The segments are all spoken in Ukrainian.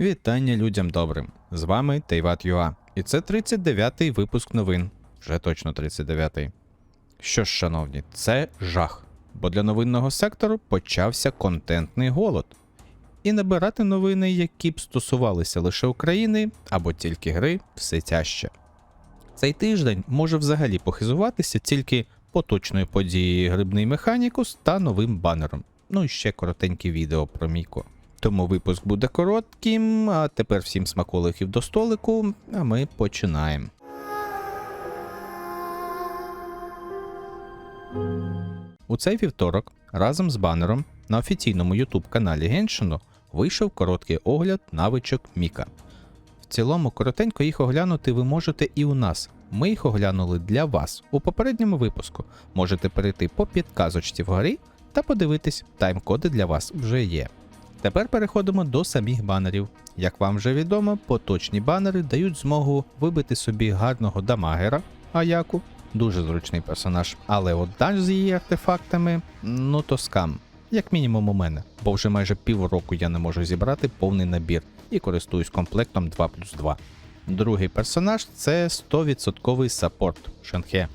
Вітання людям добрим! З вами Тейват Юа. І це 39-й випуск новин. Вже точно 39-й. Що ж, шановні, це жах. Бо для новинного сектору почався контентний голод. І набирати новини, які б стосувалися лише України або тільки гри, все тяжче. Цей тиждень може взагалі похизуватися тільки поточною подією Грибний Механікус та новим банером. Ну і ще коротеньке відео про Міко. Тому випуск буде коротким, а тепер всім смаколиків до столику, а ми починаємо. У цей вівторок разом з банером на офіційному YouTube каналі Геншину вийшов короткий огляд навичок Міка. В цілому, коротенько їх оглянути ви можете і у нас. Ми їх оглянули для вас у попередньому випуску. Можете перейти по підказочці вгорі та подивитись, тайм-коди для вас вже є. Тепер переходимо до самих банерів. Як вам вже відомо, поточні банери дають змогу вибити собі гарного дамагера Аяку, дуже зручний персонаж, але от данж з її артефактами, ну то скам. Як мінімум у мене, бо вже майже півроку я не можу зібрати повний набір і користуюсь комплектом 2 плюс 2. Другий персонаж це 100% саппорт Шенхе.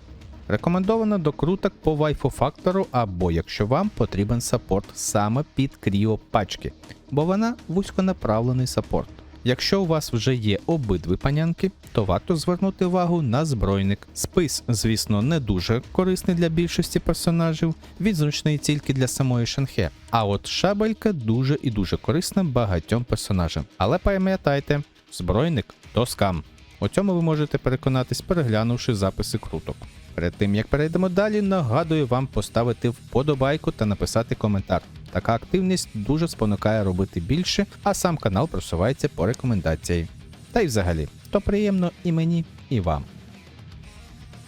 Рекомендовано до круток по вайфу фактору, або якщо вам потрібен саппорт саме під кріо пачки, бо вона вузьконаправлений саппорт. Якщо у вас вже є обидві панянки, то варто звернути увагу на збройник. Спис, звісно, не дуже корисний для більшості персонажів, він зручний тільки для самої Шенхе. А от шабелька дуже і дуже корисна багатьом персонажам. Але пам'ятайте, збройник то скам. У цьому ви можете переконатись, переглянувши записи круток. Перед тим як перейдемо далі, нагадую вам поставити вподобайку та написати коментар. Така активність дуже спонукає робити більше, а сам канал просувається по рекомендації. Та й взагалі, то приємно і мені, і вам.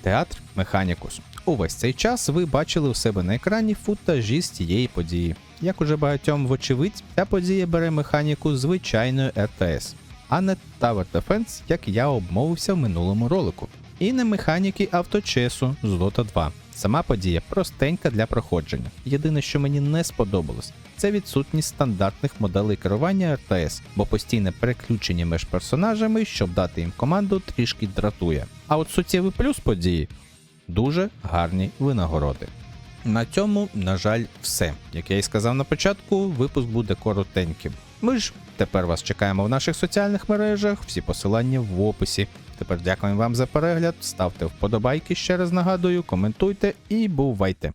Театр Механікус. Увесь цей час ви бачили у себе на екрані футажі з цієї події. Як уже багатьом вочевидь, ця подія бере механіку звичайної РТС, а не Tower Defense, як я обмовився в минулому ролику. І не механіки авточесу з Dota 2. Сама подія простенька для проходження. Єдине, що мені не сподобалось, це відсутність стандартних моделей керування РТС, бо постійне переключення між персонажами, щоб дати їм команду, трішки дратує. А от суттєвий плюс події дуже гарні винагороди. На цьому, на жаль, все. Як я і сказав на початку, випуск буде коротеньким. Ми ж тепер вас чекаємо в наших соціальних мережах, всі посилання в описі. Тепер дякуємо вам за перегляд, ставте вподобайки, ще раз нагадую, коментуйте і бувайте.